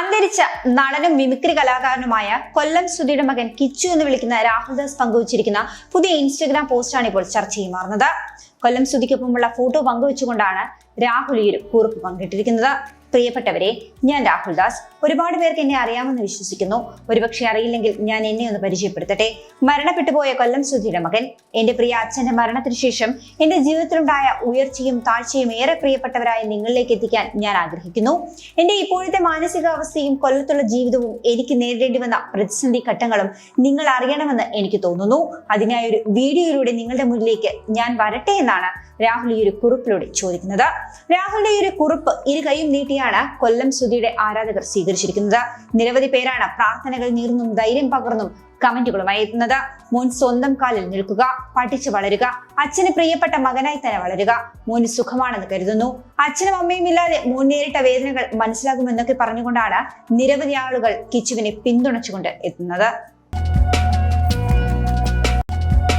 അന്തരിച്ച നടനും മിമിക്രി കലാകാരനുമായ കൊല്ലം സുധിയുടെ മകൻ കിച്ചു എന്ന് വിളിക്കുന്ന രാഹുൽദാസ് പങ്കുവച്ചിരിക്കുന്ന പുതിയ ഇൻസ്റ്റഗ്രാം പോസ്റ്റാണ് ഇപ്പോൾ ചർച്ചയായി മാറുന്നത്. കൊല്ലം സുധിക്കൊപ്പമുള്ള ഫോട്ടോ പങ്കുവച്ചുകൊണ്ടാണ് രാഹുൽ ഈ ഒരു കുറിപ്പ് പങ്കിട്ടിരിക്കുന്നത്. പ്രിയപ്പെട്ടവരെ ഞാൻ രാഹുൽ ദാസ് ഒരുപാട് പേർക്ക് എന്നെ അറിയാമെന്ന് വിശ്വസിക്കുന്നു. ഒരുപക്ഷെ അറിയില്ലെങ്കിൽ ഞാൻ എന്നെ ഒന്ന് പരിചയപ്പെടുത്തട്ടെ. മരണപ്പെട്ടു പോയ കൊല്ലം സുധിയുടെ മകൻ എന്റെ പ്രിയ അച്ഛന്റെ മരണത്തിന് ശേഷം എന്റെ ജീവിതത്തിലുണ്ടായ ഉയർച്ചയും താഴ്ചയും ഏറെ പ്രിയപ്പെട്ടവരായ നിങ്ങളിലേക്ക് എത്തിക്കാൻ ഞാൻ ആഗ്രഹിക്കുന്നു. എന്റെ ഇപ്പോഴത്തെ മാനസികാവസ്ഥയും കൊല്ലത്തുള്ള ജീവിതവും എനിക്ക് നേരിടേണ്ടി വന്ന പ്രതിസന്ധി ഘട്ടങ്ങളും നിങ്ങൾ അറിയണമെന്ന് എനിക്ക് തോന്നുന്നു. അതിനായി ഒരു വീഡിയോയിലൂടെ നിങ്ങളുടെ മുന്നിലേക്ക് ഞാൻ വരട്ടെ എന്നാണ് രാഹുൽ ഈ ഒരു കുറിപ്പിലൂടെ ചോദിക്കുന്നത്. രാഹുലിന്റെ ഈ ഒരു കുറിപ്പ് ഇരു കൈയും നീട്ടിയാണ് കൊല്ലം സുധിയുടെ ആരാധകർ സ്വീകരിച്ചിരിക്കുന്നത്. നിരവധി പേരാണ് പ്രാർത്ഥനകൾ നീർന്നും ധൈര്യം പകർന്നും കമന്റുകളുമായി എത്തുന്നത്. മോൻ സ്വന്തം കാലിൽ നിൽക്കുക പഠിച്ചു വളരുക അച്ഛന് പ്രിയപ്പെട്ട മകനായി തന്നെ വളരുക മോന് സുഖമാണെന്ന് കരുതുന്നു. അച്ഛനും അമ്മയും ഇല്ലാതെ മോൻ നേരിട്ട വേദനകൾ മനസ്സിലാകുമെന്നൊക്കെ പറഞ്ഞുകൊണ്ടാണ് നിരവധി ആളുകൾ കിച്ചുവിനെ പിന്തുണച്ചുകൊണ്ട് എത്തുന്നത്.